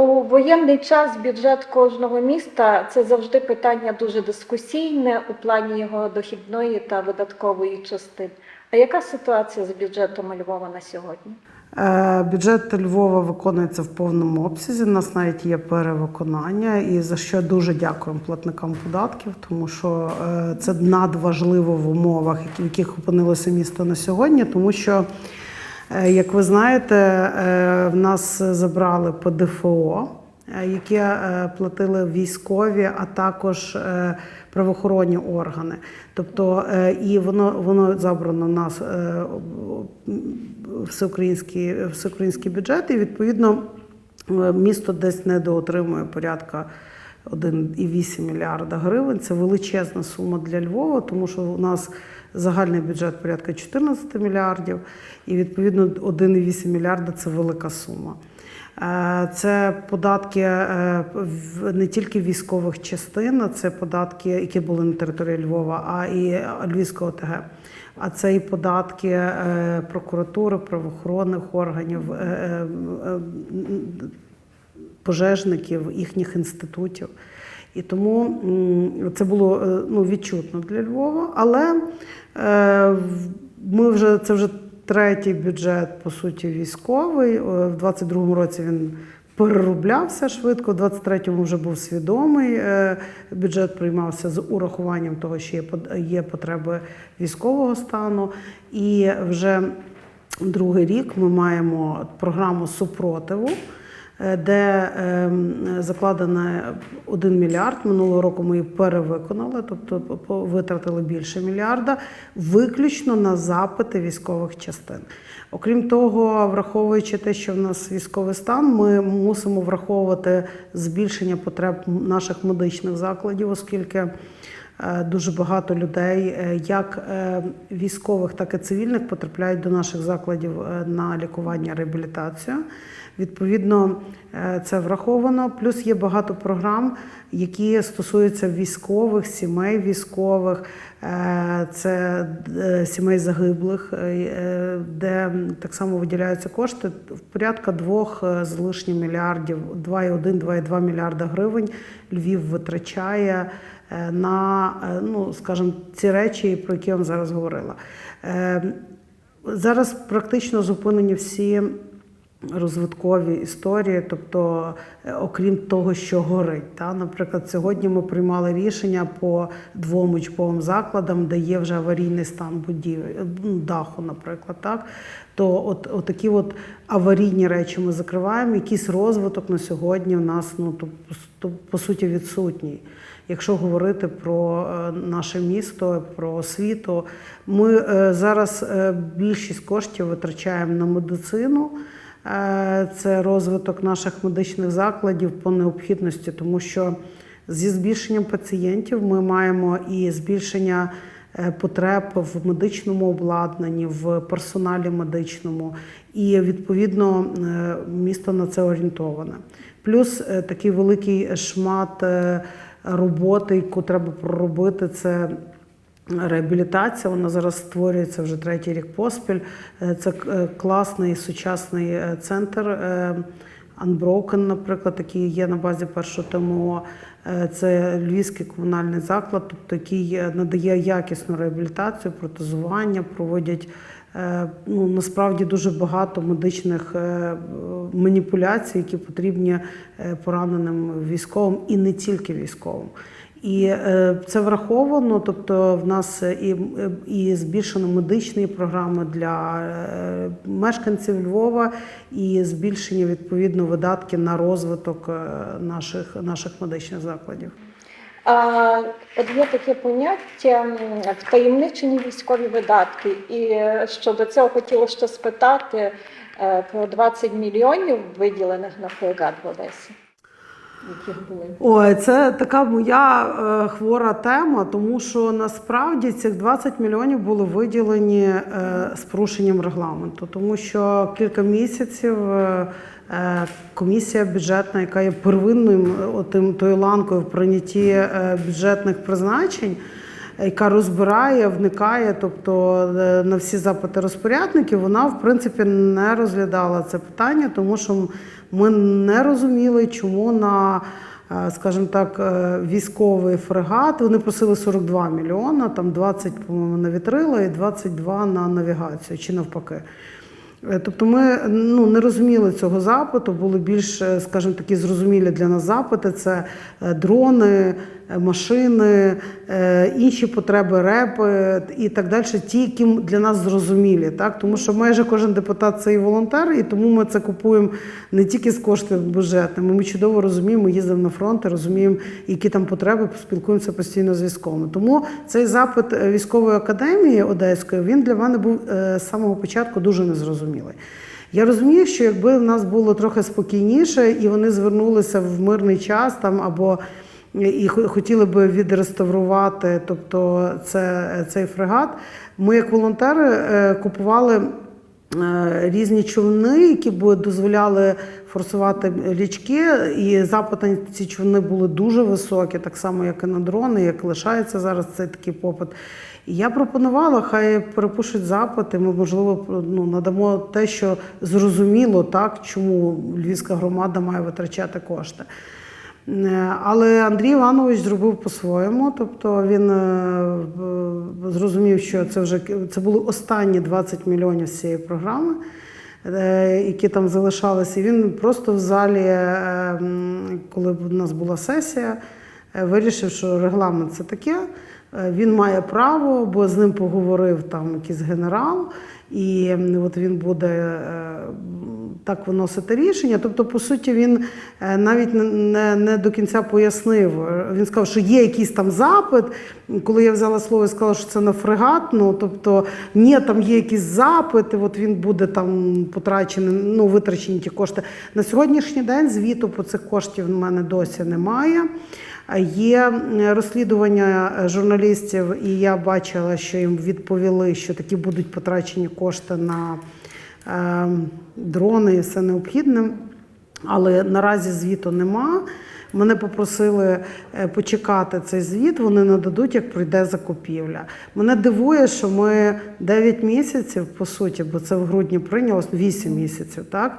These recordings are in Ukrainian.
У воєнний час бюджет кожного міста це завжди питання дуже дискусійне у плані його дохідної та видаткової частини. А яка ситуація з бюджетом Львова на сьогодні? Е, Бюджет Львова виконується в повному обсязі. У нас навіть є перевиконання, і за що дуже дякуємо платникам податків, тому що е, це надважливо в умовах, в яких опинилося місто на сьогодні, тому що. Е, Як ви знаєте, е, в нас забрали ПДФО, е, яке платили військові, а також правоохоронні органи. Тобто, і воно воно забрано в нас всеукраїнський, всеукраїнський бюджет, і відповідно місто десь недоотримує порядка 1,8 мільярда гривень. Це величезна сума для Львова, тому що у нас загальний бюджет порядка 14 мільярдів, і відповідно 1,8 мільярда це велика сума. Е, Це податки е, не тільки військових частин, це податки, які були на території Львова, а і Львівського ОТГ. А це і податки е, прокуратури, правоохоронних органів, пожежників, їхніх інститутів. І тому це було е, ну, відчутно для Львова. Але е, ми вже це вже третій бюджет, по суті, військовий. Е, В 22-му році він перероблявся швидко, в 23-му вже був свідомий. Бюджет приймався з урахуванням того, що є є потреби військового стану. І вже другий рік ми маємо програму супротиву де ем, закладено 1 мільярд. Минулого року ми її перевиконали, тобто витратили більше мільярда, виключно на запити військових частин. Окрім того, враховуючи те, що в нас військовий стан, ми мусимо враховувати збільшення потреб наших медичних закладів, оскільки е, дуже багато людей, е, як е, військових, так і цивільних, потрапляють до наших закладів е, на лікування реабілітацію. Відповідно, е, це враховано. Плюс є багато програм, які стосуються військових, сімей військових, Е, це е, сімей загиблих, е, де так само виділяються кошти в порядка двох е, з лишнім мільярдів, 2,1-2,2 мільярда гривень Львів витрачає е, на, е, ну скажімо, ці речі, про які я вам зараз говорила. Е, Зараз практично зупинені всі розвиткові історії, тобто, е, окрім того, що горить. Та? Наприклад, сьогодні ми приймали рішення по двом учбовим закладам, де є вже аварійний стан будівель, ну, даху, наприклад. Так? То от, от такі от аварійні речі ми закриваємо. Якийсь розвиток на сьогодні у нас ну, то, то, по суті відсутній. Якщо говорити про е, наше місто, про освіту, ми е, зараз е, більшість коштів витрачаємо на медицину. Е, Це розвиток наших медичних закладів по необхідності, тому що зі збільшенням пацієнтів ми маємо і збільшення е, потреб в медичному обладнанні, в персоналі медичному, і відповідно е, місто на це орієнтоване. Плюс такий великий шмат роботи, яку треба проробити, це реабілітація. Вона зараз створюється вже третій рік поспіль. Е, Це е, класний сучасний е, центр. Unbroken, наприклад, який є на базі першого ТМО. Це львівський комунальний заклад, тобто який надає якісну реабілітацію, протезування, проводять ну, насправді дуже багато медичних маніпуляцій, які потрібні пораненим військовим і не тільки військовим. І е, це враховано, тобто в нас і, і збільшено медичні програми для е, мешканців Львова, і збільшення відповідно видатки на розвиток е, наших, наших медичних закладів. А, от є таке поняття втаємничені військові видатки. І щодо цього хотіла ще спитати про 20 мільйонів виділених на фрегат в Одесі. Були? Ой, це така моя е, хвора тема, тому що насправді цих 20 мільйонів були виділені е, з порушенням регламенту, тому що кілька місяців е, е, комісія бюджетна, яка є первинною е, отим, тою ланкою в прийнятті е, бюджетних призначень. Яка розбирає, вникає, тобто е, на всі запити розпорядників, вона в принципі не розглядала це питання, тому що ми не розуміли, чому на е, скажімо так, е, військовий фрегат. Вони просили 42 мільйона, там 20, по-моєму, на вітрила і 22 на навігацію, чи навпаки. Тобто ми ну, не розуміли цього запиту, були більш, скажімо, такі зрозумілі для нас запити: це дрони, машини, е, інші потреби, репи і так далі, ті, які для нас зрозумілі. Так? Тому що майже кожен депутат це і волонтер, і тому ми це купуємо не тільки з коштів бюджетними. Ми чудово розуміємо, їздимо на фронт, розуміємо, які там потреби, спілкуємося постійно з військовими. Тому цей запит е, військової академії Одеської він для мене був е, з самого початку дуже незрозумілий. Я розумію, що якби в нас було трохи спокійніше, і вони звернулися в мирний час там або і хо- хотіли би відреставрувати, тобто це, цей фрегат. Ми, як волонтери, е, купували е, різні човни, які б дозволяли форсувати річки, і запити ці човни були дуже високі, так само, як і на дрони, як лишається зараз цей такий попит. Я пропонувала, хай перепишуть запити. Ми, можливо, ну, надамо те, що зрозуміло, так, чому львівська громада має витрачати кошти. Е, Але Андрій Іванович зробив по-своєму. Тобто він е, зрозумів, що це вже це були останні 20 мільйонів з цієї програми, е, які там залишалися. І він просто в залі, коли у нас була сесія, вирішив, що регламент це таке. Він має право, бо з ним поговорив там якийсь генерал, і от він буде так виносити рішення. Тобто, по суті, він е, навіть не, не, до кінця пояснив. Е, Він сказав, що є якийсь там запит. Коли я взяла слово і сказала, що це на фрегат, ну тобто ні, там є якісь запити, от він буде там потрачений, ну витрачені ті кошти. На сьогоднішній день звіту по цих коштів в мене досі немає. Є е, розслідування е, журналістів, і я бачила, що їм відповіли, що такі будуть потрачені кошти на дрони і все необхідне. Але наразі звіту нема. Мене попросили е, почекати цей звіт, вони нададуть, як пройде закупівля. Мене дивує, що ми 9 місяців, по суті, бо це в грудні прийнялось 8 місяців, так?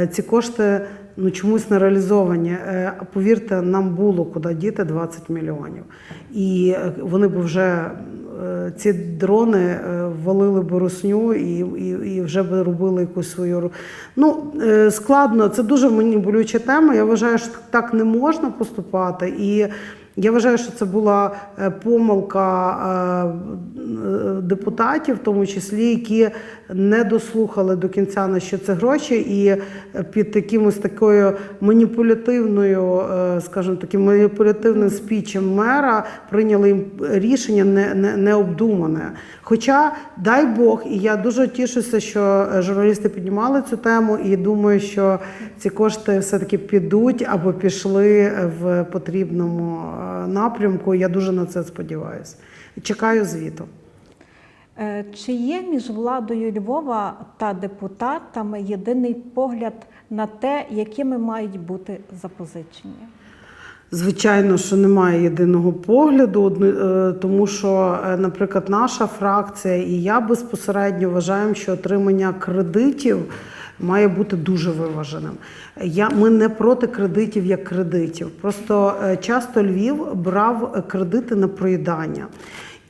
Е, Ці кошти ну, чомусь не реалізовані. Е, повірте, нам було куди діти 20 мільйонів. І е, вони б вже е, ці дрони валили б русню і, і, і вже б робили якусь свою. Ну, складно, це дуже мені болюча тема. Я вважаю, що так не можна поступати. І я вважаю, що це була е, помилка е, е, депутатів, в тому числі, які не дослухали до кінця на що це гроші, і під якимось такою маніпулятивною, скажімо таким маніпулятивним спічем мера прийняли рішення не, не, необдумане. Хоча, дай Бог, і я дуже тішуся, що журналісти піднімали цю тему, і думаю, що ці кошти все-таки підуть або пішли в потрібному напрямку. Я дуже на це сподіваюся. Чекаю звіту. Е, Чи є між владою Львова та депутатами єдиний погляд на те, якими мають бути запозичення? Звичайно, що немає єдиного погляду, е, тому що, е, наприклад, наша фракція і я безпосередньо вважаємо, що отримання кредитів має бути дуже виваженим. Я, ми не проти кредитів як кредитів. Просто е, часто Львів брав кредити на проїдання.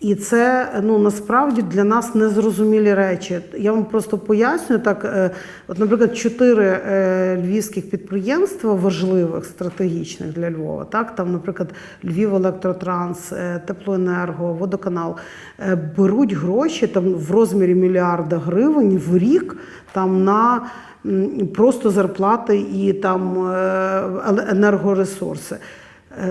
І це ну насправді для нас незрозумілі речі. Я вам просто поясню так. е, От, наприклад, чотири е, львівських підприємства важливих, стратегічних для Львова. Так, там, наприклад, Львів Електротранс, е, Теплоенерго, Водоканал беруть гроші там в розмірі мільярда гривень в рік там на просто зарплати і там енергоресурси.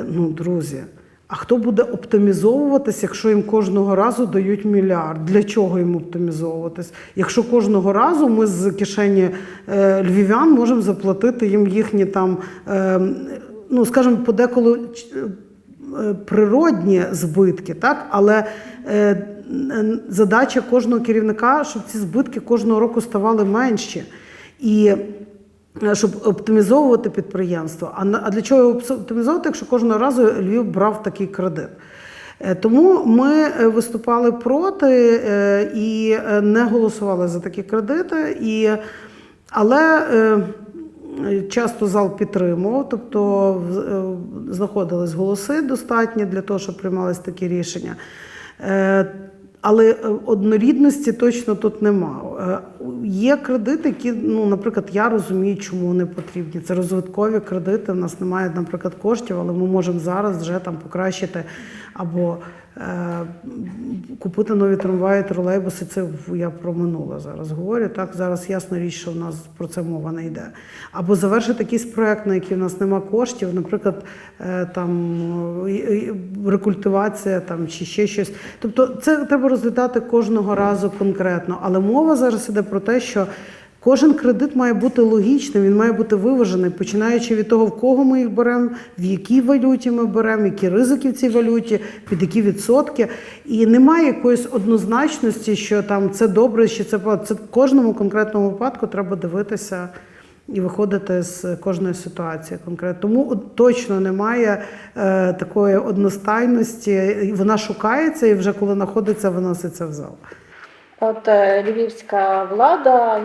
Ну, друзі. А хто буде оптимізовуватись, якщо їм кожного разу дають мільярд? Для чого їм оптимізовуватись? Якщо кожного разу ми з кишені е, львів'ян можемо заплатити їм їхні там, е, ну скажімо, подеколи е, природні збитки, так? але задача кожного керівника, щоб ці збитки кожного року ставали менші. І щоб оптимізовувати підприємство. А для чого його оптимізовувати, якщо кожного разу Львів брав такий кредит? Е, Тому ми е, виступали проти е, і е, не голосували за такі кредити. І, але е, часто зал підтримував, тобто е, знаходились голоси достатні для того, щоб приймалися такі рішення. Але е, однорідності точно тут нема. Е, Є кредити, які, ну, наприклад, я розумію, чому вони потрібні. Це розвиткові кредити. У нас немає, наприклад, коштів, але ми можемо зараз вже там покращити або купити нові трамваї, тролейбуси. Це я про минуле зараз говорю. Так зараз ясна річ, що в нас про це мова не йде. Або завершити якийсь проект, на який в нас нема коштів, наприклад, е, там е, е, рекультивація там чи ще щось. Тобто, це треба розглядати кожного разу конкретно. Але мова зараз іде про те, що. Кожен кредит має бути логічним, він має бути виважений, починаючи від того, в кого ми їх беремо, в якій валюті ми беремо, які ризики в цій валюті, під які відсотки. І немає якоїсь однозначності, що там це добре, чи це. Це в кожному конкретному випадку треба дивитися і виходити з кожної ситуації конкретно. Тому точно немає е, такої одностайності. Вона шукається і вже коли знаходиться, виноситься в зал. От е, львівська влада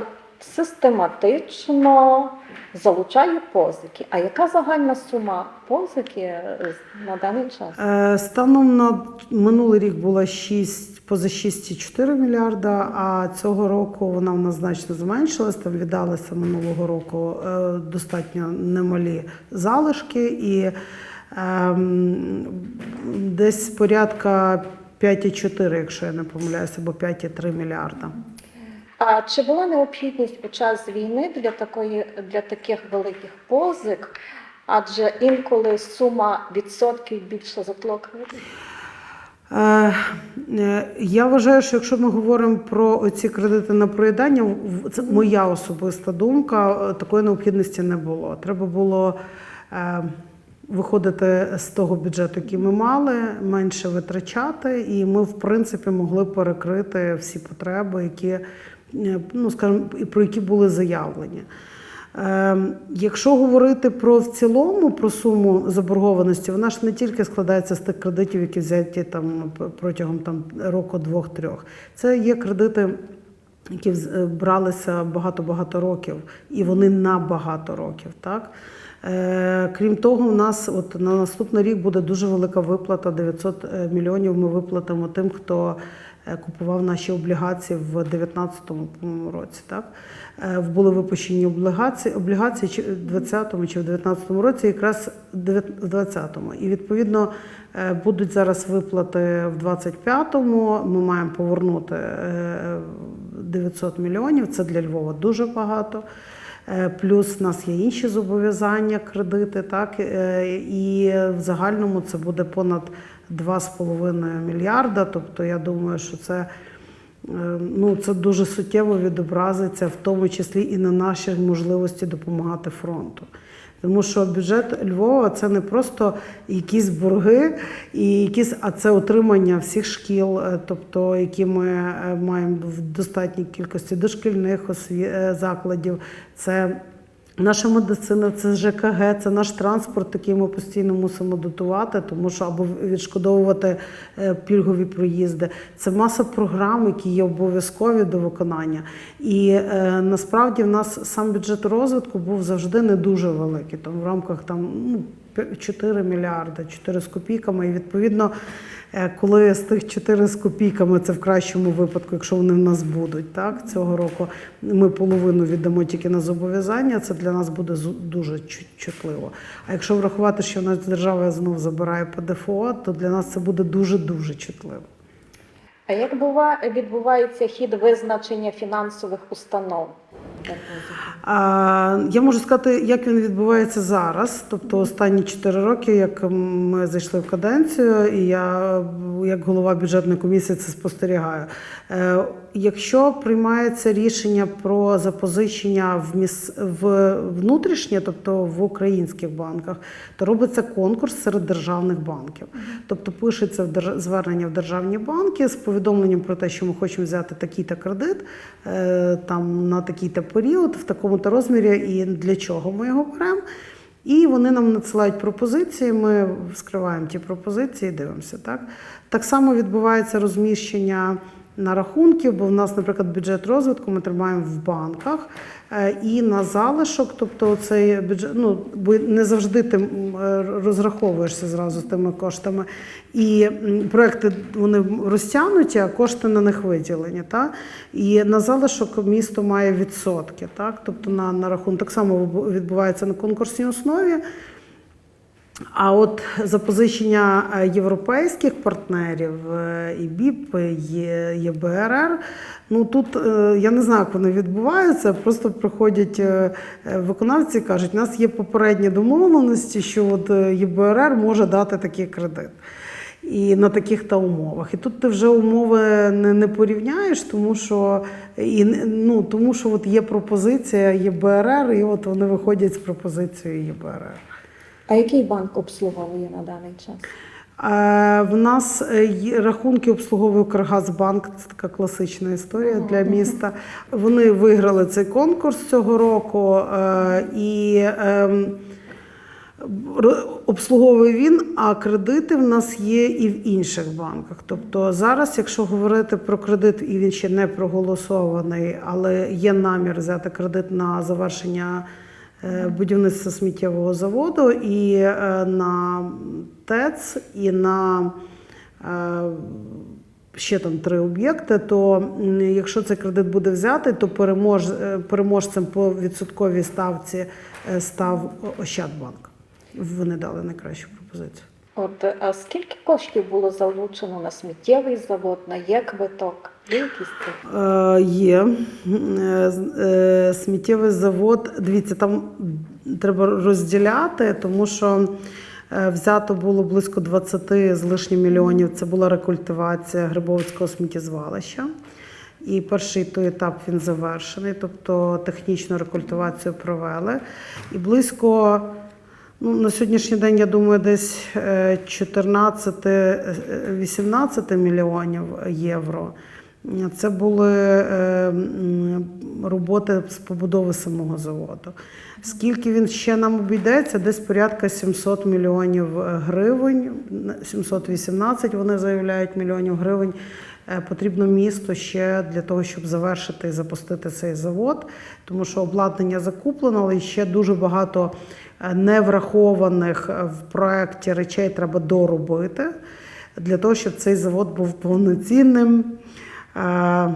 систематично залучає позики. А яка загальна сума позики е, на даний час? Е, Станом на минулий рік була 6, поза 6,4 мільярда, а цього року вона в нас значно зменшилась. Там віддалися минулого року е, достатньо немалі залишки, і ем, десь порядка 5,4, якщо я не помиляюся, або 5,3 мільярда. А чи була необхідність під час війни для такої для таких великих позик? Адже інколи сума відсотків більше за кредиту? Е, е, Я вважаю, що якщо ми говоримо про оці кредити на проїдання, це моя особиста думка, е, такої необхідності не було. Треба було виходити з того бюджету, який ми мали, менше витрачати, і ми, в принципі, могли перекрити всі потреби, які, ну скажімо, про які були заявлені. Е, Якщо говорити про в цілому про суму заборгованості, вона ж не тільки складається з тих кредитів, які взяті там протягом там року, двох-трьох. Це є кредити, які е, бралися багато-багато років, і вони на багато років. Так? Е, Крім того, у нас от на наступний рік буде дуже велика виплата 900 мільйонів. Ми виплатимо тим, хто е, купував наші облігації в 2019 році. Так? Е, Були випущені облігації, облігації чи в 2020 чи в 2019 році, якраз в 2020. І відповідно е, будуть зараз виплати в 2025-му. Ми маємо повернути е, 900 мільйонів. Це для Львова дуже багато. Е, Плюс у нас є інші зобов'язання, кредити, так е, і в загальному це буде понад 2,5 мільярда. Тобто, я думаю, що це, е, ну, це дуже суттєво відобразиться, в тому числі і на нашій можливості допомагати фронту. Тому що бюджет Львова це не просто якісь борги, і якісь, а це отримання всіх шкіл, е, тобто які ми е, маємо в достатній кількості дошкільних осві... закладів. Це Наша медицина, це ЖКГ, це наш транспорт, який ми постійно мусимо дотувати, тому що або відшкодовувати е, пільгові проїзди. Це маса програм, які є обов'язкові до виконання. І е, насправді в нас сам бюджет розвитку був завжди не дуже великий. Там в рамках там ну, 4 мільярди, 4 з копійками. І відповідно, е, коли з тих 4 з копійками, це в кращому випадку, якщо вони в нас будуть, так цього року ми половину віддамо тільки на зобов'язання. Це для нас буде дуже чу- чутливо. А якщо врахувати, що в нас держава знов забирає ПДФО, то для нас це буде дуже дуже чутливо. А як бува, відбувається хід визначення фінансових установ? Я можу сказати, як він відбувається зараз. Тобто останні 4 роки, як ми зайшли в каденцію, і я, як голова бюджетної комісії, це спостерігаю. Е, Якщо приймається рішення про запозичення в міс... в внутрішнє, тобто в українських банках, то робиться конкурс серед державних банків. Тобто пишеться в держ... звернення в державні банки з повідомленням про те, що ми хочемо взяти такий-то кредит е, там на такий-то період, в такому-то розмірі, і для чого ми його беремо. І вони нам надсилають пропозиції. Ми вскриваємо ті пропозиції, дивимося. Так, так само відбувається розміщення на рахунків, бо в нас, наприклад, бюджет розвитку ми тримаємо в банках. Е, І на залишок, тобто цей бюджет, ну бо не завжди ти е, розраховуєшся зразу з тими коштами. І проекти вони розтягнуті, а кошти на них виділені. Та? І на залишок місто має відсотки. Так? Тобто на, на рахунок так само відбувається на конкурсній основі. А от запозичення е, європейських партнерів е, і БІП, ЄБРР, ну тут е, я не знаю, як вони відбуваються. Просто приходять виконавці і кажуть, у нас є попередні домовленості, що от ЄБРР може дати такий кредит. І на таких та умовах. І тут ти вже умови не, не порівняєш, тому що, і, ну, тому що от є пропозиція ЄБРР, і от вони виходять з пропозицією ЄБРР. А який банк обслуговує на даний час? Е, В нас е, рахунки обслуговує Каргазбанк, це така класична історія для міста. Вони виграли цей конкурс цього року е, і ем, обслуговує він, а кредити в нас є і в інших банках. Тобто зараз, якщо говорити про кредит, і він ще не проголосований, але є намір взяти кредит на завершення будівництва сміттєвого заводу і е, на ТЕЦ, і на е, ще там три об'єкти, то якщо цей кредит буде взятий, то перемож, е, переможцем по відсотковій ставці е, став Ощадбанк. Вони дали найкращу пропозицію. От а скільки коштів було залучено на сміттєвий завод, на? Є? Е, є Е, е, сміттєвий завод. Дивіться, там треба розділяти, тому що взято було близько 20 з лишнім мільйонів. Це була рекультивація Грибовицького сміттєзвалища. І перший той етап він завершений, тобто технічну рекультивацію провели. І близько Ну, на сьогоднішній день, я думаю, десь е, 14-18 мільйонів євро. Це були е, роботи з побудови самого заводу. Скільки він ще нам обійдеться? Десь порядка 700 мільйонів гривень, 718 вони заявляють мільйонів гривень. Е, Потрібно місто ще для того, щоб завершити і запустити цей завод, тому що обладнання закуплено, але ще дуже багато е, неврахованих е, в проєкті речей треба доробити для того, щоб цей завод був повноцінним. е,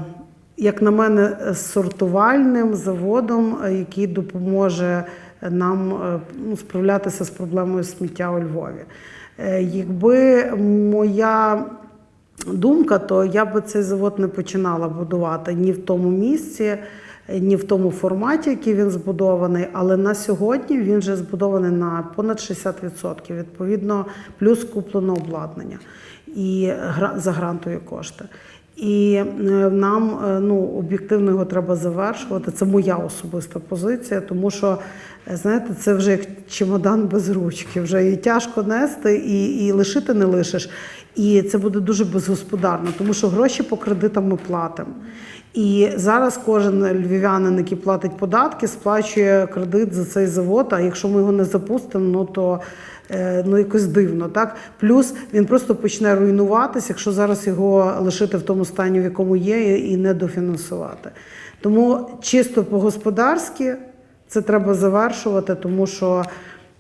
Як на мене, сортувальним заводом, е, який допоможе нам ну, справлятися з проблемою сміття у Львові. Якби моя думка, то я би цей завод не починала будувати ні в тому місці, ні в тому форматі, який він збудований. Але на сьогодні він вже збудований на понад 60%. Відповідно, плюс куплено обладнання і за грантові кошти. І е, нам е, ну, об'єктивно його треба завершувати. Це моя особиста позиція, тому що е, знаєте, це вже як чемодан без ручки. Вже і тяжко нести, і, і лишити не лишиш. І це буде дуже безгосподарно, тому що гроші по кредитам ми платимо. І зараз кожен львів'янин, який платить податки, сплачує кредит за цей завод. А якщо ми його не запустимо, ну то е, ну якось дивно. Так плюс він просто почне руйнуватися, якщо зараз його лишити в тому стані, в якому є, і не дофінансувати. Тому чисто по-господарськи це треба завершувати, тому що.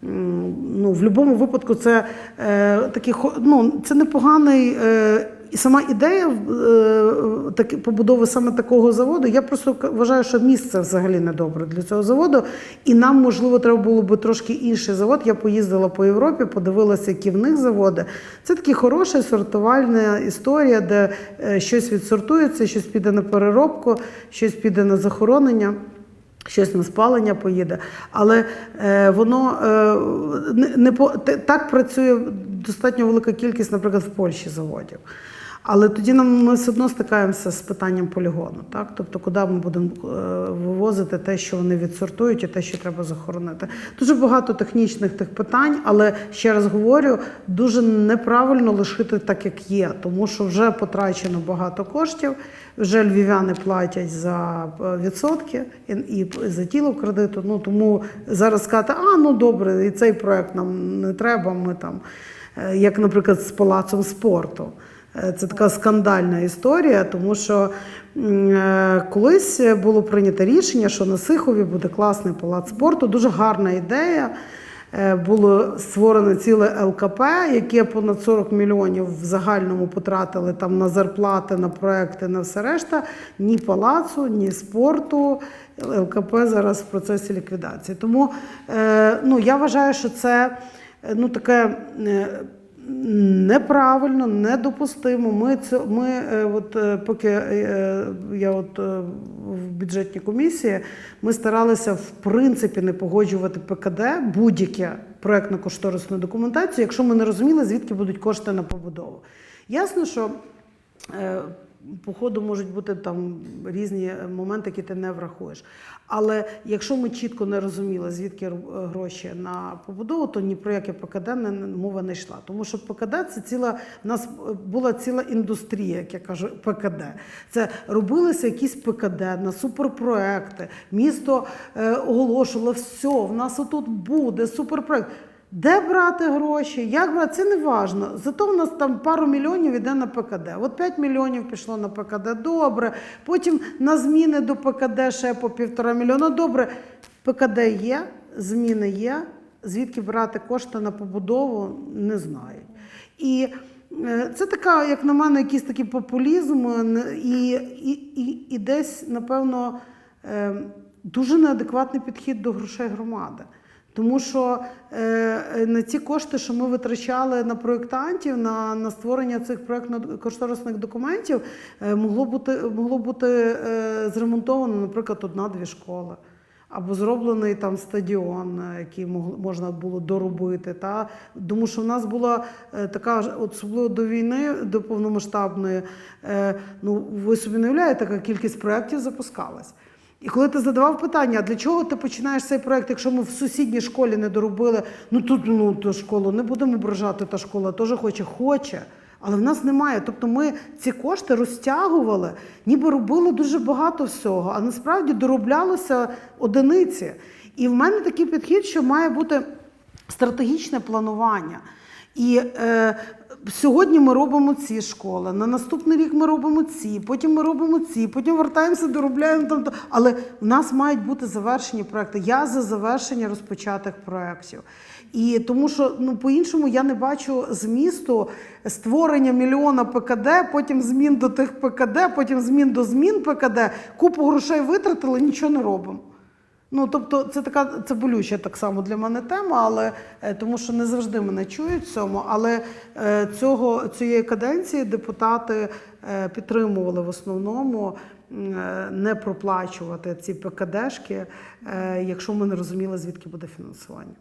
Ну, в будь-якому випадку це е, такий ну, це непоганий е, і сама ідея е, таки, побудови саме такого заводу. Я просто вважаю, що місце взагалі не добре для цього заводу. І нам, можливо, треба було би трошки інший завод. Я поїздила по Європі, подивилася, які в них заводи. Це така хороша сортувальна історія, де е, щось відсортується, щось піде на переробку, щось піде на захоронення. Щось на спалення поїде, але е, воно е, не, не по так працює достатньо велика кількість, наприклад, в Польщі заводів. Але тоді нам ми все одно стикаємося з питанням полігону, так? Тобто, куди ми будемо е, вивозити те, що вони відсортують, і те, що треба захоронити. Дуже багато технічних тих питань, але ще раз говорю, дуже неправильно лишити так, як є, тому що вже потрачено багато коштів. Вже львів'яни платять за е, відсотки і, за тіло кредиту. Ну тому зараз сказати, а ну добре, і цей проект нам не треба. Ми там, е, як, наприклад, з палацом спорту. Е, Це така скандальна історія, тому що е, колись було прийнято рішення, що на Сихові буде класний палац спорту. Дуже гарна ідея. Е, Було створено ціле ЛКП, яке понад 40 мільйонів в загальному потратили там на зарплати, на проекти, на все решта. Ні палацу, ні спорту. ЛКП зараз в процесі ліквідації. Тому ну, я вважаю, що це ну, таке. Неправильно, недопустимо. Ми це ми, е, от е, поки е, я от в бюджетній комісії, ми старалися в принципі не погоджувати ПКД будь-яке проектно-кошторисну документацію, якщо ми не розуміли, звідки будуть кошти на побудову. Ясно, що по ходу можуть бути там різні моменти, які ти не врахуєш. Але якщо ми чітко не розуміли, звідки е, гроші на побудову, то ні про яке ПКД не, мова не йшла. Тому що ПКД це ціла в нас була ціла індустрія, як я кажу, ПКД. Це робилися якісь ПКД на суперпроекти. Місто е, оголошувало все, в нас отут буде суперпроект. Де брати гроші, як брати, це не важно. Зато в нас там пару мільйонів йде на ПКД. От 5 мільйонів пішло на ПКД, добре. Потім на зміни до ПКД ще по півтора мільйона. Добре. ПКД є, зміни є. Звідки брати кошти на побудову, не знають. І е, це така, як на мене, якийсь такий популізм, е, і, і, і, і десь, напевно, е, дуже неадекватний підхід до грошей громади. Тому що е, на ці кошти, що ми витрачали на проєктантів, на, на створення цих проєктно-кошторисних документів, е, могло бути, могло бути е, зремонтовано, наприклад, одна-дві школи. Або зроблений там стадіон, е, який мог- можна було доробити. Та? Тому що в нас була е, така, особливо до війни, до повномасштабної, е, ну ви собі не уявляєте, яка кількість проєктів запускалась. І коли ти задавав питання, а для чого ти починаєш цей проект, якщо ми в сусідній школі не доробили, ну тут ну, ту школу не будемо ображати, та школа теж хоче, хоче. Але в нас немає. Тобто ми ці кошти розтягували, ніби робили дуже багато всього, а насправді дороблялося одиниці. І в мене такий підхід, що має бути стратегічне планування. І е, сьогодні ми робимо ці школи, на наступний рік ми робимо ці, потім ми робимо ці, потім вертаємося, доробляємо там. Але в нас мають бути завершені проекти. Я за завершення розпочатих проєктів. І тому що ну по-іншому я не бачу змісту створення мільйона ПКД, потім змін до тих ПКД, потім змін до змін ПКД, купу грошей витратили, нічого не робимо. Ну, тобто, це така це болюча так само для мене тема, але е, тому що не завжди мене чують в цьому. Але е, цього цієї каденції депутати е, підтримували в основному не проплачувати ці ПКДшки, якщо ми не розуміли, звідки буде фінансування.